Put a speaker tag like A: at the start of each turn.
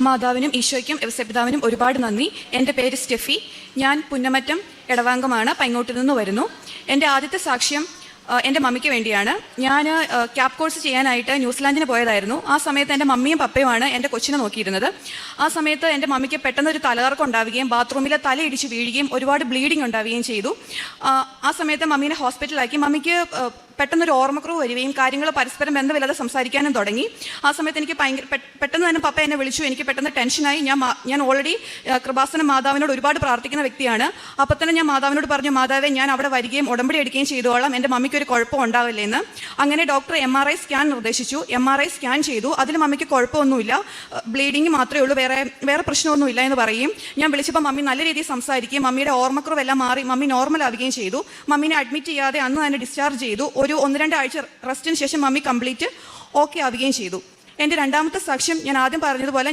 A: മാതാവിനും ഈശോയ്ക്കും പിതാവിനും ഒരുപാട് നന്ദി. എന്റെ പേര് സ്റ്റെഫി. ഞാൻ പുന്നമറ്റം ഇടവാംഗമാണ് പൈങ്ങോട്ടിൽ നിന്ന് വരുന്നു. എന്റെ ആദ്യത്തെ സാക്ഷ്യം എന്റെ മമ്മിക്ക് വേണ്ടിയാണ്. ഞാൻ ക്യാപ് കോഴ്സ് ചെയ്യാനായിട്ട് ന്യൂസിലാൻഡിന് പോയതായിരുന്നു. ആ സമയത്ത് എന്റെ മമ്മിയും പപ്പയുമാണ് എന്റെ കൊച്ചിനെ നോക്കിയിരുന്നത്. ആ സമയത്ത് എന്റെ മമ്മിക്ക് പെട്ടെന്ന് ഒരു തലകറക്കം ഉണ്ടാവുകയും തല തലയിടിച്ച് വീഴുകയും ഒരുപാട് ബ്ലീഡിംഗ് ഉണ്ടാവുകയും ചെയ്തു. ആ, സമയത്ത് മമ്മീനെ ഹോസ്പിറ്റലാക്കി. മമ്മിക്ക് പെട്ടെന്നൊരു ഓർമ്മക്കുറവ് വരികയും കാര്യങ്ങൾ പരസ്പരം ബന്ധമില്ലാതെ സംസാരിക്കാനും തുടങ്ങി. ആ സമയത്ത് എനിക്ക് ഭയങ്കര പെട്ടെന്ന് തന്നെ പപ്പ എന്നെ വിളിച്ചു. എനിക്ക് പെട്ടെന്ന് ടെൻഷനായി. ഞാൻ ഞാൻ ഓൾറെഡി കൃപാസന മാതാവിനോട് ഒരുപാട് പ്രാർത്ഥിക്കുന്ന വ്യക്തിയാണ്. അപ്പം തന്നെ ഞാൻ മാതാവിനോട് പറഞ്ഞു മാതാവെ ഞാൻ അവിടെ വരികയും ഉടമ്പടി എടുക്കുകയും ചെയ്തോളാം. എന്റെ മമ്മിക്ക് ഒരു കുഴപ്പം ഉണ്ടാവില്ലെന്ന് അങ്ങനെ doctor M R I scan നിർദ്ദേശിച്ചു. എം ആർ ഐ സ്കാൻ ചെയ്തു. അതിലും അമ്മയ്ക്ക് കുഴപ്പമൊന്നുമില്ല. ബ്ലീഡിങ് മാത്രമേ ഉള്ളൂ. വേറെ വേറെ പ്രശ്നമൊന്നുമില്ല എന്ന് പറയും. ഞാൻ വിളിച്ചപ്പോൾ മമ്മി നല്ല രീതിയിൽ സംസാരിക്കുകയും മമ്മിയുടെ ഓർമ്മക്കുറവെല്ലാം മാറി. മമ്മി നോർമൽ ആവുകയും ചെയ്തു. മമ്മീനെ അഡ്മിറ്റ് ചെയ്യാതെ അന്ന് തന്നെ ഡിസ്ചാർജ് ചെയ്തു. ഒരു ഒന്ന് രണ്ടാഴ്ച റെസ്റ്റിന് ശേഷം മമ്മി കംപ്ലീറ്റ് ഓക്കെ ആവുകയും ചെയ്തു. എന്റെ രണ്ടാമത്തെ സാക്ഷ്യം ഞാൻ ആദ്യം പറഞ്ഞതുപോലെ